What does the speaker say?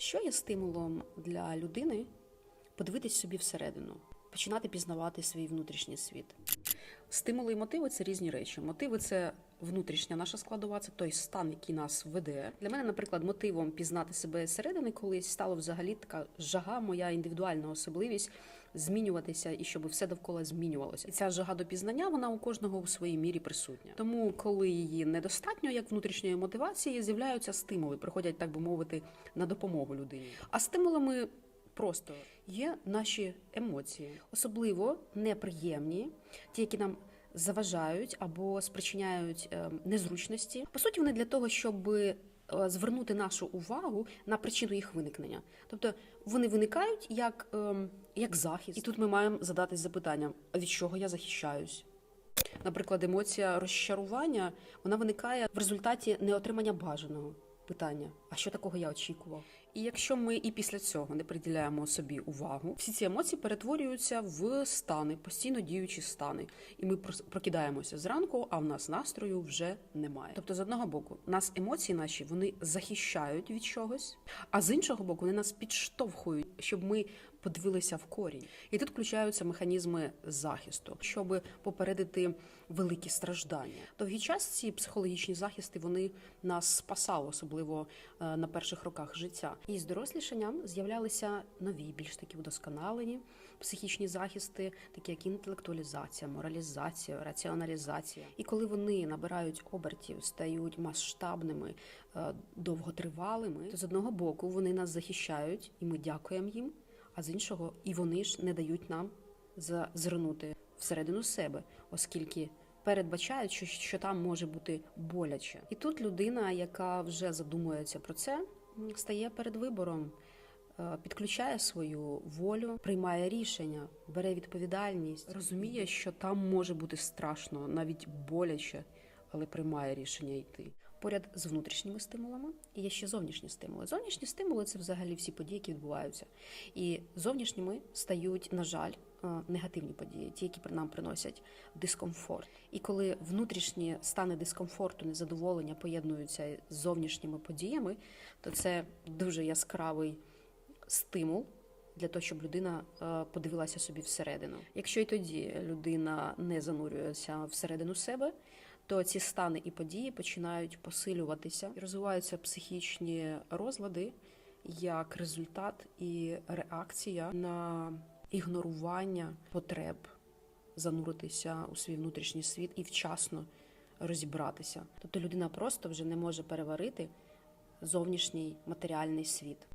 Що є стимулом для людини подивитись собі всередину, починати пізнавати свій внутрішній світ? Стимули і мотиви це різні речі. Мотиви це внутрішня наша складова, це той стан, який нас веде. Для мене, наприклад, мотивом пізнати себе зсередини колись стало взагалі така жага, моя індивідуальна особливість змінюватися і щоб все довкола змінювалося. І ця жага до пізнання вона у кожного у своїй мірі присутня. Тому, коли її недостатньо, як внутрішньої мотивації, з'являються стимули, приходять, так би мовити, на допомогу людині. А стимулами просто є наші емоції, особливо неприємні, ті, які нам заважають або спричиняють е, незручності. По суті, вони для того, щоб е, звернути нашу увагу на причину їх виникнення. Тобто вони виникають як, ем, як захист. І тут ми маємо задатись запитанням: від чого я захищаюсь? Наприклад, емоція розчарування вона виникає в результаті неотримання бажаного питання. А що такого я очікував? І якщо ми і після цього не приділяємо собі увагу, всі ці емоції перетворюються в стани, постійно діючі стани, і ми прокидаємося зранку, а в нас настрою вже немає. Тобто, з одного боку, нас емоції наші вони захищають від чогось, а з іншого боку, вони нас підштовхують, щоб ми подивилися в корінь. І тут включаються механізми захисту, щоб попередити великі страждання. Довгий час ці психологічні захисти вони нас спасали, особливо е, на перших роках життя. І з дорослішанням з'являлися нові, більш такі вдосконалені психічні захисти, такі як інтелектуалізація, моралізація, раціоналізація. І коли вони набирають обертів, стають масштабними, е, довготривалими, то з одного боку вони нас захищають, і ми дякуємо їм. А з іншого, і вони ж не дають нам зазирнути всередину себе, оскільки передбачають, що, що там може бути боляче. І тут людина, яка вже задумується про це, стає перед вибором, е, підключає свою волю, приймає рішення, бере відповідальність, розуміє, що там може бути страшно, навіть боляче, але приймає рішення йти. Поряд з внутрішніми стимулами є ще зовнішні стимули. Зовнішні стимули це взагалі всі події, які відбуваються. І зовнішніми стають, на жаль, негативні події, ті, які нам приносять дискомфорт. І коли внутрішні стани дискомфорту, незадоволення поєднуються з зовнішніми подіями, то це дуже яскравий стимул. Для того, щоб людина е, подивилася собі всередину. Якщо й тоді людина не занурюється всередину себе, то ці стани і події починають посилюватися і розвиваються психічні розлади як результат і реакція на ігнорування потреб зануритися у свій внутрішній світ і вчасно розібратися. Тобто людина просто вже не може переварити зовнішній матеріальний світ.